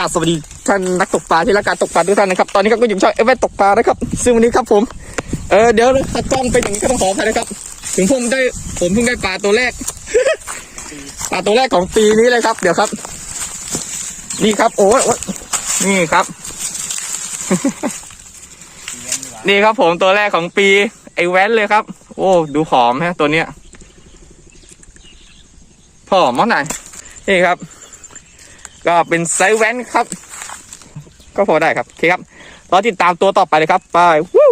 กราบสวัสดีท่านนักตกปลาที่รักการตกปลาทุกท่านนะครับ ตอนนี้ครับก็อยู่ช่องเอเวตกปลานะครับ ซึ่งวันนี้ครับผมเออเดี๋ยวตัดกล้องไปถึงก็ต้องขออภัยนะครับ ถึงผมได้ผมเพิ่งได้ปลาตัวแรกปลาตัวแรกของปีนี้เลยครับ เดี๋ยวครับ นี่ครับ โอ้ยโอ้ยนี่ครับ นี่ครับผมตัวแรกของปี ไอแว้นเลยครับ โอ้ ดูผอมฮะตัวเนี้ยผอมมากหนนี่ครับ ก็เป็นไซส์แว้นครับ ก็พอได้ครับ โอเคครับรอติดตามตัวต่อไปเลยครับ ไปวู้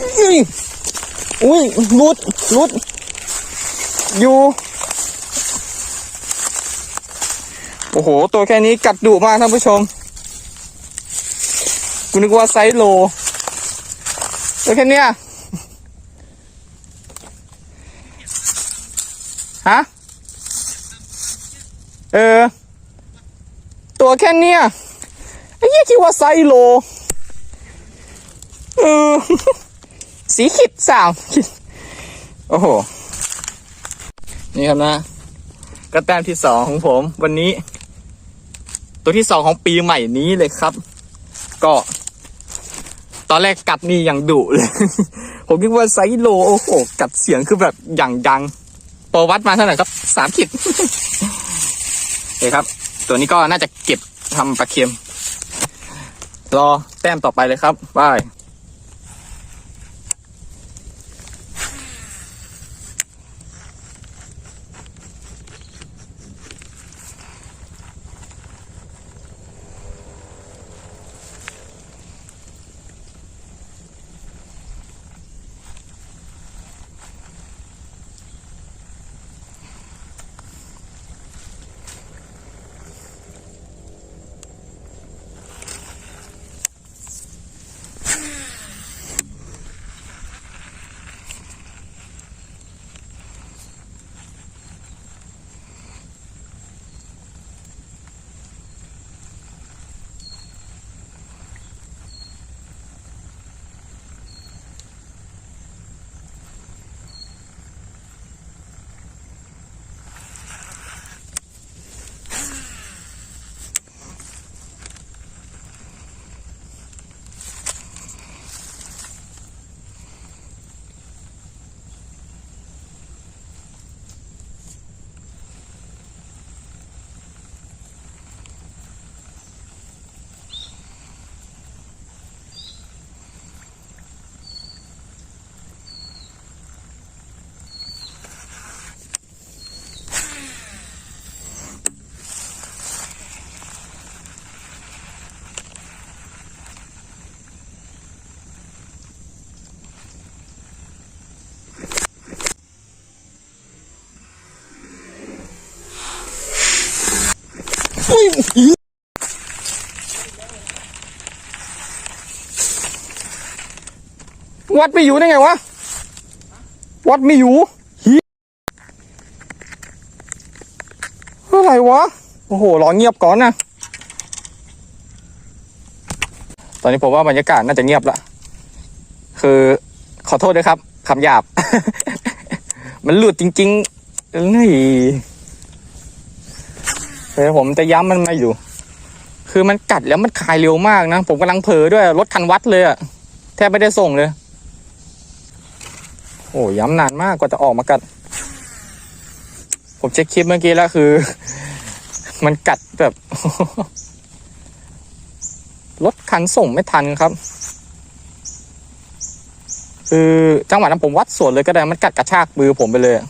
อุ้ยอุ้ยรุดรุด อยู่ โอ้โห ตัวแค่นี้กัดดุมากท่านผู้ชมกูนึกว่าไซส์โล ตัวแค่เนี้ยฮะ เออ ตัวแค่เนี้ยไอ้ยี่คิดว่าไซส์โล เออ สีขิดสาวขิดโอ้โห นี่ครับนะก็แต้มที่สองของผม วันนี้ ตัวที่สองของปีใหม่นี้เลยครับ ก็ ตอนแรกกัดนี่อย่างดุเลย ผมคิดว่าไซโลโอ้โห กัดเสียงคือแบบอย่างดังปอวัดมาเท่าไหร่ครับสามขีดโอเคครับ ตัวนี้ก็น่าจะเก็บทำปลาเค็ม รอแต้มต่อไปเลยครับบาย อุ้ยวัดไม่อยู่ได้ไงวะ วัดไม่อยู่ฮีอะไรวะ โอ้โหรอเงียบก่อนนะ ตอนนี้ผมว่าบรรยากาศน่าจะเงียบละ คือขอโทษด้วยครับคำหยาบ มันหลุดจริงๆนี่ เดี๋ยวผมจะย้ำมันมาอยู่ คือมันกัดแล้วมันคายเร็วมากนะ ผมกำลังเผลอด้วยรถคันวัดเลยอะแทบไม่ได้ส่งเลย โอ้ย้ำนานมากกว่าจะออกมากัด ผมเช็คคลิปเมื่อกี้แล้วคือ มันกัดแบบรถคันส่งไม่ทันครับ คือจังหวะนั้นผมวัดสวนเลยก็ได้มันกัดกระชากมือผมไปเลยอะ